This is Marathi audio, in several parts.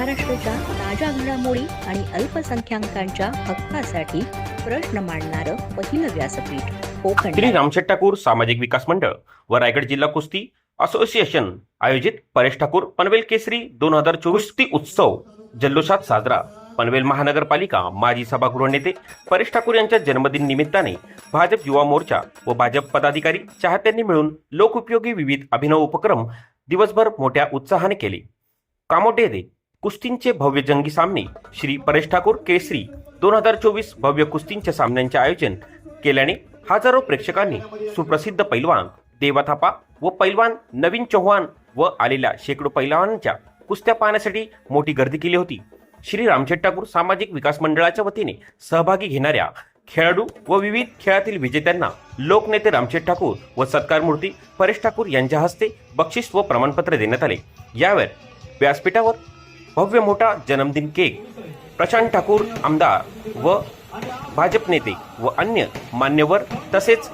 महाराष्ट्राच्या ताज्या घडामोडी आणि अल्पसंख्याकांच्या हक्कासाठी प्रश्न मांडणारं पहिलं व्यासपीठ कोकण श्री रामशेठ ठाकूर सामाजिक विकास मंडळ व रायगड जिल्हा कुस्ती असोसिएशन आयोजित परेश ठाकूर पनवेल केसरी दोन हजार चोवीस उत्सव जल्लोषात साजरा. पनवेल महानगरपालिका माजी सभागृह नेते परेश ठाकूर यांच्या जन्मदिन निमित्ताने भाजप युवा मोर्चा व भाजप पदाधिकारी चाहत्यांनी मिळून लोकउपयोगी विविध अभिनव उपक्रम दिवसभर मोठ्या उत्साहाने केले. कामोटे कुस्तींचे भव्य जंगी सामने श्री परेश ठाकूर केसरी. दोन हजार चोवीस भव्य कुस्तींच्या सामन्यांचे आयोजन केल्याने हजारो प्रेक्षकांनी सुप्रसिद्ध पैलवान देवा थापा व पैलवान नवीन चौहान व आलेल्या शेकडो पैलवानांच्या कुस्त्या पाहण्यासाठी मोठी गर्दी केली होती. श्री रामशेठ ठाकूर सामाजिक विकास मंडळाच्या वतीने सहभागी घेणाऱ्या खेळाडू व विविध खेळातील विजेत्यांना लोकनेते रामशेठ ठाकूर व सत्कार मूर्ती परेश ठाकूर यांच्या हस्ते बक्षीस व प्रमाणपत्र देण्यात आले. यावर व्यासपीठावर भव्य मोठा जन्मदिन केक. प्रशांत ठाकूर आमदार व भाजप नेते व अन्य मान्यवर तसेच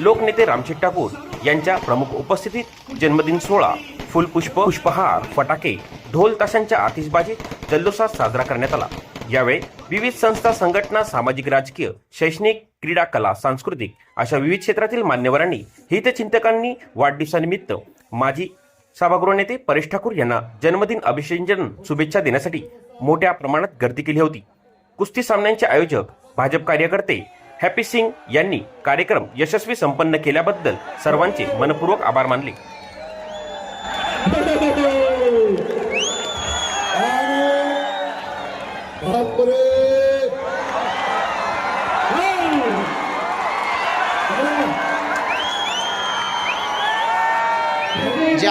लोकनेते रामशेठ ठाकूर यांच्या प्रमुख उपस्थितीत जन्मदिन सोहळा. फुलपुष्प पुष्पहार फटाके ढोल ताशांच्या आतिषबाजीत जल्लोषात साजरा करण्यात आला. यावेळी विविध संस्था संघटना सामाजिक राजकीय शैक्षणिक क्रीडा कला सांस्कृतिक अशा विविध क्षेत्रातील मान्यवरांनी हितचिंतकांनी वाढदिवसानिमित्त माजी सभागृह नेते परेश ठाकूर यांना जन्मदिन अभिषेचन शुभेच्छा देण्यासाठी मोठ्या प्रमाणात गर्दी केली होती. कुस्ती सामन्यांचे आयोजक भाजप कार्यकर्ते हॅपी सिंग यांनी कार्यक्रम यशस्वी संपन्न केल्याबद्दल सर्वांचे मनपूर्वक आभार मानले. बापरे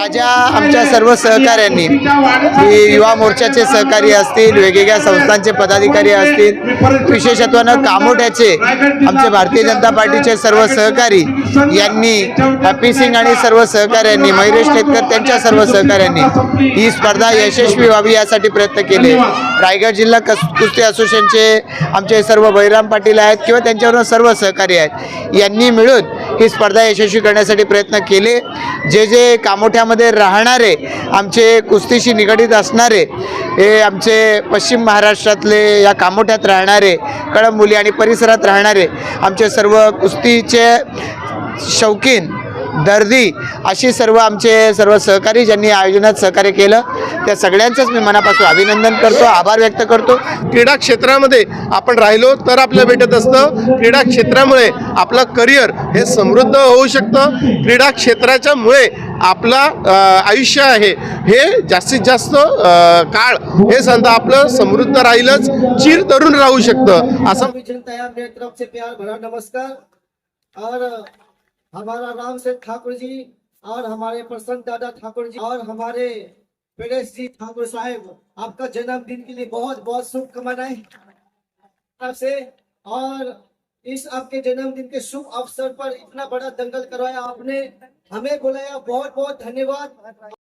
माझ्या आमच्या सर्व सहकाऱ्यांनी युवा मोर्चाचे सहकारी असतील वेगवेगळ्या संस्थांचे पदाधिकारी असतील विशेषत्वानं कामोठ्याचे आमचे भारतीय जनता पार्टीचे सर्व सहकारी यांनी हॅपी सिंग आणि सर्व सहकाऱ्यांनी मयुरेश ठेतकर त्यांच्या सर्व सहकाऱ्यांनी ही स्पर्धा यशस्वी व्हावी यासाठी प्रयत्न केले. रायगड जिल्हा कस कुस्ती असोसिएशनचे आमचे सर्व बहिराम पाटील आहेत किंवा त्यांच्यावर सर्व सहकारी आहेत. यांनी मिळून ही स्पर्धा यशस्वी करण्यासाठी प्रयत्न केले. जे जे कामोठ्यामध्ये राहणारे आमचे कुस्तीशी निगडीत असणारे हे आमचे पश्चिम महाराष्ट्रातले या कामोठ्यात राहणारे कळंबोली आणि परिसरात राहणारे आमचे सर्व कुस्तीचे शौकीन दर्दी अशी सर्व आमचे सर्व सहकारी ज्यांनी या आयोजनात सहकार्य केलं त्या सगळ्यांचंच मी मनापासून अभिनंदन करतो आभार व्यक्त करतो. क्रीडा क्षेत्रामध्ये आपण राहिलो तर आपल्याला भेटत असतं. क्रीडा क्षेत्रामुळे आपलं करिअर हे समृद्ध होऊ शकतं. क्रीडा क्षेत्राच्या मुळे आपला आयुष्य आहे. हे जास्तीत जास्त काळ हे सांगता आपलं समृद्ध राहीलच. चिर तरुण राहू शकतं. असं सभी जनता है मेरी तरफ से प्यार भरा नमस्कार. और हमारा राम से ठाकुर जी और हमारे प्रसन्न दादा ठाकुर जी और हमारे परेश जी ठाकुर साहब, आपका जन्मदिन के लिए बहुत बहुत शुभकामनाएँ आपसे और इस आपके जन्मदिन के शुभ अवसर पर इतना बड़ा दंगल करवाया आपने, हमें बुलाया, बहुत बहुत धन्यवाद।